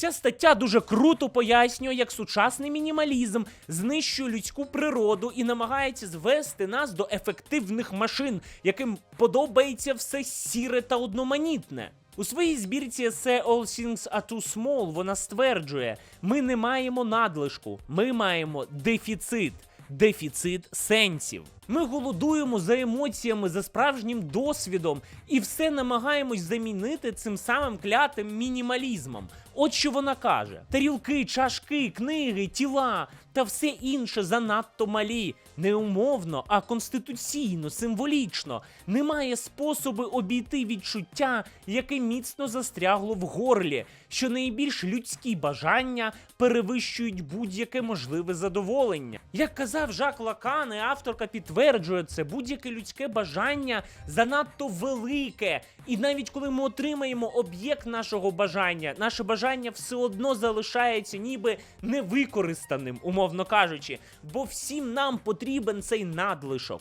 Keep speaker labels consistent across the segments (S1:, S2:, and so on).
S1: Ця стаття дуже круто пояснює, як сучасний мінімалізм знищує людську природу і намагається звести нас до ефективних машин, яким подобається все сіре та одноманітне. У своїй збірці есе All Things Are Too Small вона стверджує: ми не маємо надлишку, ми маємо дефіцит. Дефіцит сенсів. Ми голодуємо за емоціями, за справжнім досвідом, і все намагаємось замінити цим самим клятим мінімалізмом. От що вона каже: тарілки, чашки, книги, тіла та все інше занадто малі, не умовно, а конституційно, символічно. Немає способи обійти відчуття, яке міцно застрягло в горлі, що найбільш людські бажання перевищують будь-яке можливе задоволення. Як казав Жак Лакан, і авторка підтверджує це, будь-яке людське бажання занадто велике. І навіть коли ми отримаємо об'єкт нашого бажання, наше бажання все одно залишається ніби невикористаним, умовно кажучи, бо всім нам потрібен цей надлишок.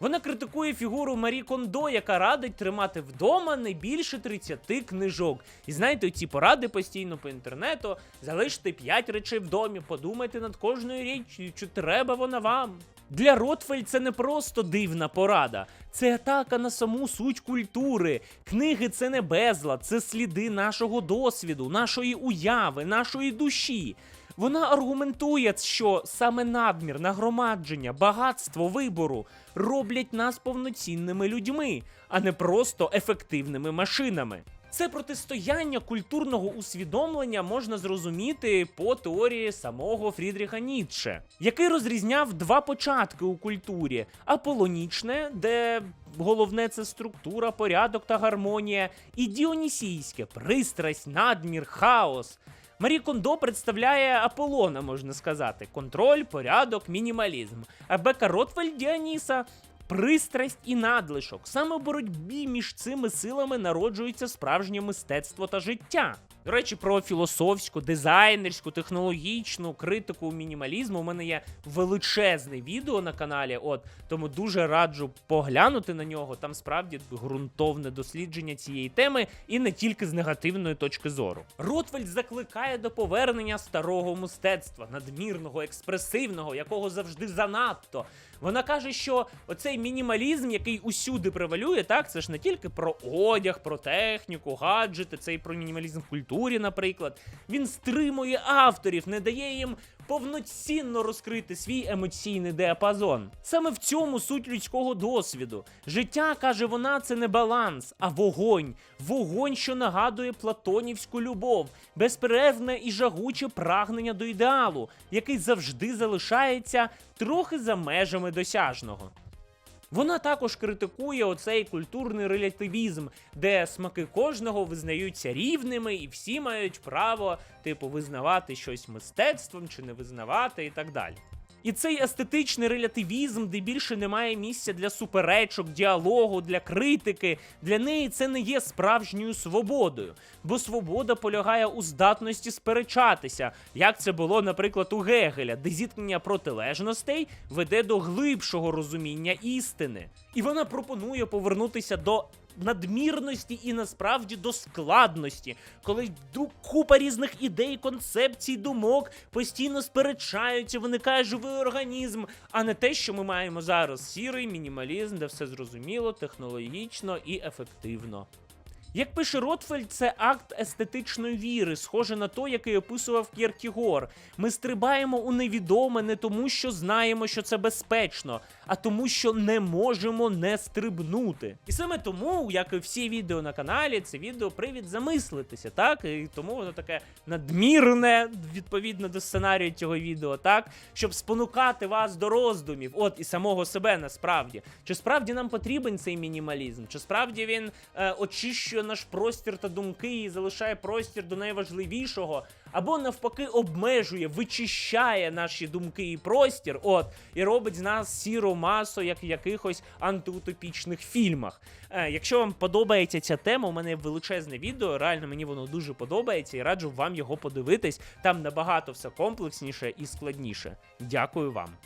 S1: Вона критикує фігуру Марі Кондо, яка радить тримати вдома не більше 30 книжок. І знаєте, ці поради постійно по інтернету. Залиште 5 речей в домі, подумайте над кожною річчю, чи треба вона вам. Для Ротфельд це не просто дивна порада, це атака на саму суть культури. Книги це не безлад, це сліди нашого досвіду, нашої уяви, нашої душі. Вона аргументує, що саме надмір, нагромадження, багатство вибору роблять нас повноцінними людьми, а не просто ефективними машинами. Це протистояння культурного усвідомлення можна зрозуміти по теорії самого Фрідріха Ніцше, який розрізняв два початки у культурі: аполонічне, де головне це структура, порядок та гармонія, і діонісійське пристрасть, надмір, хаос. Марі Кондо представляє Аполлона, можна сказати: контроль, порядок, мінімалізм. А Бека Ротвельд Діаніса пристрасть і надлишок. Саме в боротьбі між цими силами народжується справжнє мистецтво та життя. До речі, про філософську, дизайнерську, технологічну критику мінімалізму у мене є величезне відео на каналі. От тому дуже раджу поглянути на нього. Там справді ґрунтовне дослідження цієї теми, і не тільки з негативної точки зору. Ротвельд закликає до повернення старого мистецтва, надмірного, експресивного, якого завжди занадто. Вона каже, що оцей мінімалізм, який усюди превалює, так це ж не тільки про одяг, про техніку, гаджети, це і про мінімалізм в культурі, наприклад. Він стримує авторів, не дає їм повноцінно розкрити свій емоційний діапазон. Саме в цьому суть людського досвіду. Життя, каже вона, це не баланс, а вогонь. Вогонь, що нагадує платонівську любов, безперервне і жагуче прагнення до ідеалу, який завжди залишається трохи за межами досяжного. Вона також критикує оцей культурний релятивізм, де смаки кожного визнаються рівними, і всі мають право, типу, визнавати щось мистецтвом чи не визнавати, і так далі. І цей естетичний релятивізм, де більше немає місця для суперечок, діалогу, для критики, для неї це не є справжньою свободою, бо свобода полягає у здатності сперечатися, як це було, наприклад, у Гегеля, де зіткнення протилежностей веде до глибшого розуміння істини. І вона пропонує повернутися до надмірності і насправді до складності, коли купа різних ідей, концепцій, думок постійно сперечаються, виникає живий організм, а не те, що ми маємо зараз сірий мінімалізм, де все зрозуміло, технологічно і ефективно. Як пише Ротфельд, це акт естетичної віри, схоже на той, який описував Кєркігор. Ми стрибаємо у невідоме не тому, що знаємо, що це безпечно, а тому, що не можемо не стрибнути. І саме тому, як і всі відео на каналі, це відео привід замислитися, так? І тому воно таке надмірне, відповідно до сценарію цього відео, так? Щоб спонукати вас до роздумів, от і самого себе насправді. Чи справді нам потрібен цей мінімалізм? Чи справді він е, очищує наш простір та думки і залишає простір до найважливішого? Або навпаки обмежує, вичищає наші думки і простір, от, і робить з нас сіру масу, як в якихось антиутопічних фільмах. Е, якщо вам подобається ця тема, у мене величезне відео. Реально мені воно дуже подобається і раджу вам його подивитись. Там набагато все комплексніше і складніше. Дякую вам.